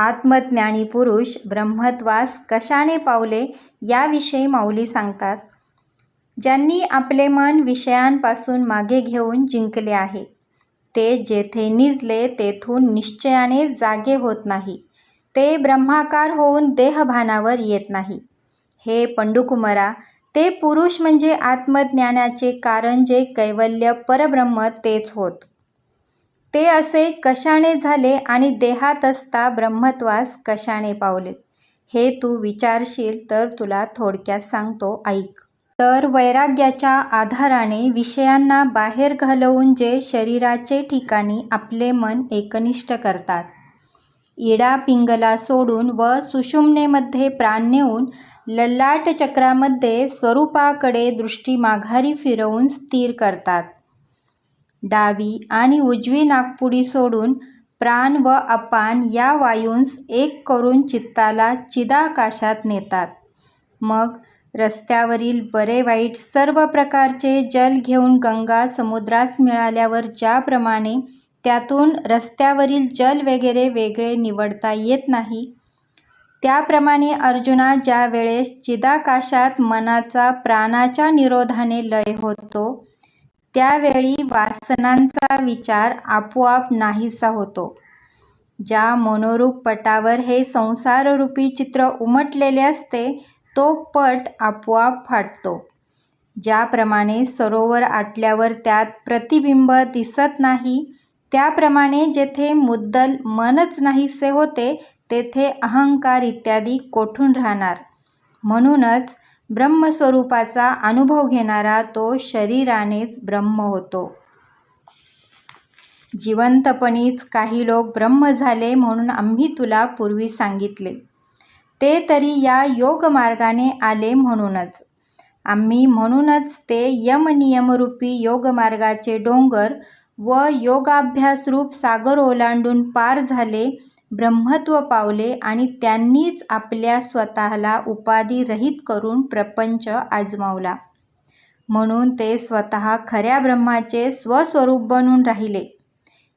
आत्मज्ञानी पुरुष ब्रह्मत्वास कशाने पावले याविषयी माऊली सांगतात. ज्यांनी आपले मन विषयांपासून मागे घेऊन जिंकले आहे ते जेथे निजले तेथून निश्चयाने जागे होत नाही. ते ब्रह्माकार होऊन देहभानावर येत नाही. हे पंडुकुमरा ते पुरुष म्हणजे आत्मज्ञानाचे कारण जे कैवल्य परब्रह्म तेच होत. ते असे कशाने झाले आणि देहात असता ब्रह्मत्वास कशाने पावले? हे तू विचारशील तर तुला थोडक्यात सांगतो ऐक. तर वैराग्याच्या आधाराने विषयांना बाहेर घालवून जे शरीराचे ठिकाणी आपले मन एकनिष्ठ करतात. इडा पिंगला सोडून व सुषुम्नेमध्ये प्राण नेऊन लल्लाट चक्रामध्ये स्वरूपाकडे दृष्टी माघारी फिरवून स्थिर करतात. डावी आणि उजवी नागपुडी सोडून प्राण व अपान या वायूंस एक करून चित्ताला चिदाकाशात नेतात. मग रस्त्यावरील बरे वाईट सर्व प्रकारचे जल घेऊन गंगा समुद्रास मिळाल्यावर ज्याप्रमाणे त्यातून रस्त्यावरील जल वगैरे वेगळे निवडता येत नाही त्याप्रमाणे अर्जुना ज्या वेळेस चिदाकाशात मनाचा प्राणाच्या निरोधाने लय होतो त्यावेळी वासनांचा विचार आपोआप नाहीसा होतो. ज्या मनोरूप पटावर हे संसाररूपी चित्र उमटलेले असते तो पट आपोआप फाटतो. ज्याप्रमाणे सरोवर आटल्यावर त्यात प्रतिबिंब दिसत नाही त्याप्रमाणे जेथे मुद्दल मनच नाहीसे होते तेथे अहंकार इत्यादी कोठून राहणार? म्हणूनच ब्रह्मस्वरूपाचा अनुभव घेणारा तो शरीरानेच ब्रह्म होतो. जिवंतपणीच काही लोक ब्रह्म झाले म्हणून आम्ही तुला पूर्वी सांगितले. ते तरी या योगमार्गाने आले म्हणूनच. आम्ही म्हणूनच ते यमनियमरूपी योगमार्गाचे डोंगर व योगाभ्यासरूप सागर ओलांडून पार झाले ब्रह्मत्व पावले आणि त्यांनीच आपल्या स्वतःला उपाधिरहित करून प्रपंच आजमावला. म्हणून ते स्वतः खऱ्या ब्रह्माचे स्वस्वरूप बनून राहिले.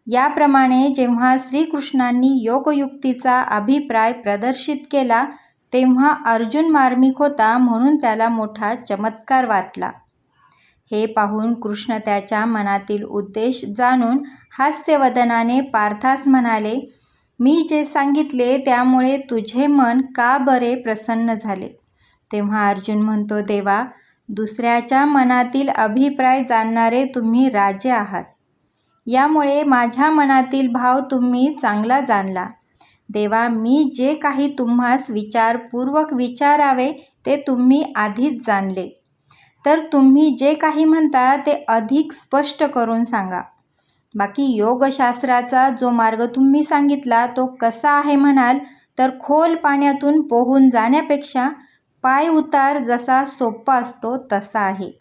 याप्रमाणे जेव्हा श्रीकृष्णांनी योगयुक्तीचा अभिप्राय प्रदर्शित केला तेव्हा अर्जुन मार्मिक होता म्हणून त्याला मोठा चमत्कार वाटला. हे पाहून कृष्ण त्याच्या मनातील उद्देश जाणून हास्यवदनाने पार्थास म्हणाले मी जे सांगितले त्यामुळे तुझे मन का बरे प्रसन्न झाले? तेव्हा अर्जुन म्हणतो देवा दुसऱ्याच्या मनातील अभिप्राय जाणणारे तुम्ही राजे आहात. यामुळे माझ्या मनातील भाव तुम्ही चांगला जाणला. देवा मी जे काही तुम्हास विचारपूर्वक विचारावे ते तुम्ही आधीच जाणले. तर तुम्ही जे काही म्हणता ते अधिक स्पष्ट करून सांगा. बाकी योगशास्त्राचा जो मार्ग तुम्ही सांगितला तो कसा आहे म्हणाल तर खोल पाण्यातून पोहून जाण्यापेक्षा पाय उतार जसा सोपा असतो तसा आहे.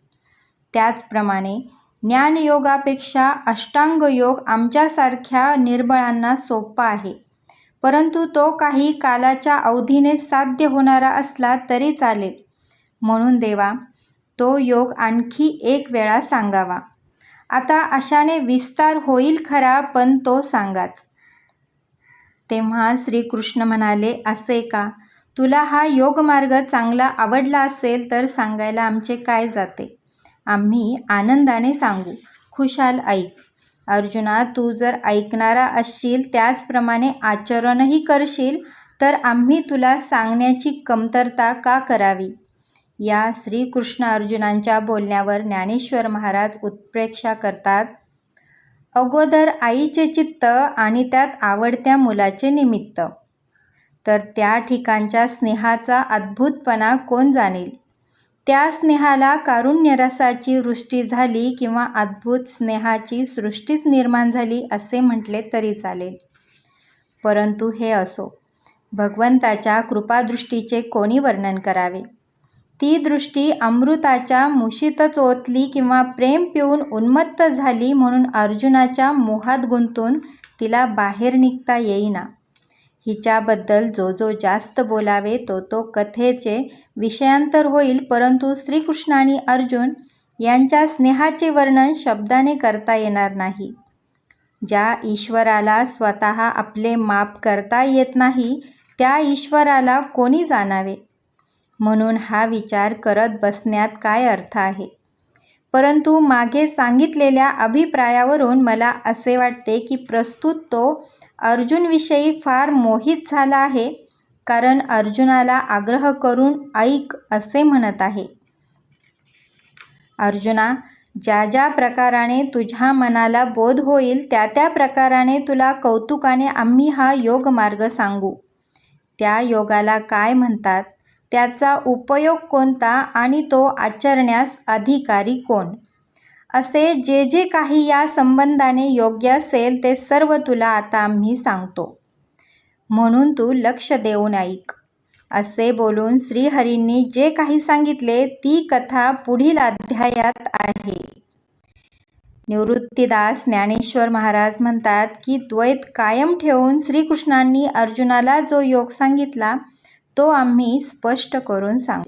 त्याचप्रमाणे ज्ञानयोगापेक्षा अष्टांग योग आमच्यासारख्या निर्बळांना सोपा आहे. परंतु तो काही कालाच्या अवधीने साध्य होणारा असला तरी चालेल. म्हणून देवा तो योग आणखी एक वेळा सांगावा. आता अशाने विस्तार होईल खरा पण तो सांगाच. तेव्हा श्रीकृष्ण म्हणाले असे का? तुला हा योगमार्ग चांगला आवडला असेल तर सांगायला आमचे काय जाते? आम्ही आनंदाने सांगू. खुशाल ऐक अर्जुना तू जर ऐकणारा असशील त्याचप्रमाणे आचरणही करशील तर आम्ही तुला सांगण्याची कमतरता का करावी? या श्रीकृष्ण अर्जुनांच्या बोलण्यावर ज्ञानेश्वर महाराज उत्प्रेक्षा करतात. अगोदर आईचे चित्त आणि त्यात आवडत्या मुलाचे निमित्त. तर त्या ठिकाणच्या स्नेहाचा अद्भुतपणा कोण जाणेल? त्या स्नेहाला कारुण्यरसाची वृष्टी झाली किंवा अद्भुत स्नेहाची सृष्टीच निर्माण झाली असे म्हटले तरी चालेल. परंतु हे असो भगवंताच्या कृपादृष्टीचे कोणी वर्णन करावे? ती दृष्टी अमृताच्या मुशीतच ओतली किंवा प्रेम पिऊन उन्मत्त झाली म्हणून अर्जुनाच्या मोहात गुंतून तिला बाहेर निघता येईना. हिच्याबद्दल जो जो जास्त बोलावे तो तो कथेचे विषयांतर होईल परंतु श्रीकृष्ण आणि अर्जुन यांच्या स्नेहाचे वर्णन शब्दाने करता येणार नाही. ज्या ईश्वराला स्वतः आपले माप करता येत नाही त्या ईश्वराला कोणी जाणावे? म्हणून हा विचार करत बसण्यात काय अर्थ आहे? परंतु मागे सांगितलेल्या अभिप्रायावरून मला असे वाटते की प्रस्तुत तो अर्जुनविषयी फार मोहित झाला आहे कारण अर्जुनाला आग्रह करून ऐक असे म्हणत आहे. अर्जुना ज्या ज्या प्रकाराने तुझ्या मनाला बोध होईल त्या त्या प्रकाराने तुला कौतुकाने आम्ही हा योग मार्ग सांगू. त्या योगाला काय म्हणतात? त्याचा उपयोग कोणता आणि तो आचरण्यास अधिकारी कोण? असे जे जे काही या संबंधाने योग्य असेल ते सर्व तुला आता आम्ही सांगतो. म्हणून तू लक्ष देऊन ऐक असे बोलून श्रीहरींनी जे काही सांगितले ती कथा पुढील अध्यायात आहे. निवृत्तीदास ज्ञानेश्वर महाराज म्हणतात की द्वैत कायम ठेवून श्रीकृष्णांनी अर्जुनाला जो योग सांगितला तो आम्ही स्पष्ट करून सांगू.